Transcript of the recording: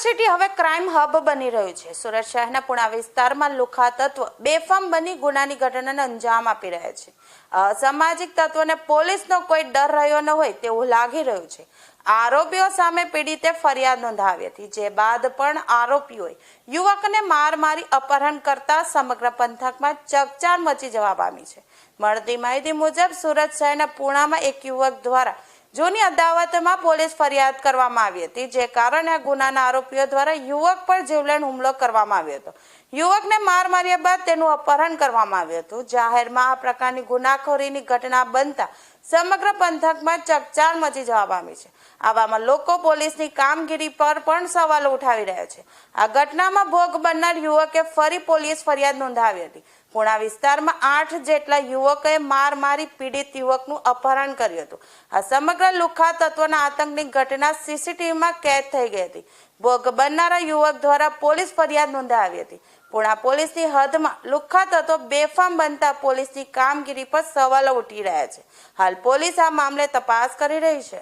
City હવે crime hub બની રહ્યું છે. સુરત શહેરના પુણા વિસ્તારમાં લુખા તત્વ બેફામ બની ગુનાની ઘટનાને અંજામ આપી રહ્યા છે. અસામાજિક તત્વોને પોલીસનો કોઈ ડર રહ્યો ન હોય તેવું લાગી રહ્યું છે. આરોપીઓ સામે પીડિતે ફરિયાદ નોંધાવી હતી, જે બાદ પણ આરોપીઓએ યુવકને માર મારી અપહરણ કરતા સમગ્ર પંથકમાં ચકચાર મચી જવા પામી છે. મળતી માહિતી મુજબ સુરત શહેરના પુણામાં એક યુવક દ્વારા જૂની અદાવતમાં પોલીસ ફરિયાદ કરવામાં આવી હતી, જે કારણે આ ગુનાના આરોપીઓ દ્વારા યુવક પર જીવલેણ હુમલો કરવામાં આવ્યો હતો. યુવકને માર માર્યા બાદ તેનું અપહરણ કરવામાં આવ્યું હતું. જાહેરમાં આ પ્રકારની ગુનાખોરીની ઘટના બનતા સમગ્ર પંથકમાં ચકચાર મચી જવા પામી છે. આવામાં લોકો પોલીસની કામગીરી પર પણ સવાલો ઉઠાવી રહ્યા છે. આ ઘટનામાં ભોગ બનનાર યુવકે ફરી પોલીસ ફરિયાદ નોંધાવી હતી. પુણા વિસ્તારમાં આઠ જેટલા યુવકોએ માર મારી પીડિત યુવકનું અપહરણ કર્યું હતું. આ સમગ્ર લુખા તત્વના આતંકની ઘટના સીસીટીવીમાં કેદ થઈ ગઈ હતી. ભોગ બનનારા યુવક દ્વારા પોલીસ ફરિયાદ નોંધાવી હતી. પૂણા પોલીસની હદમાં લુખ્ખા તત્વો બેફામ બનતા પોલીસની કામગીરી પર સવાલો ઉઠી રહ્યા છે. હાલ પોલીસ આ મામલે તપાસ કરી રહી છે.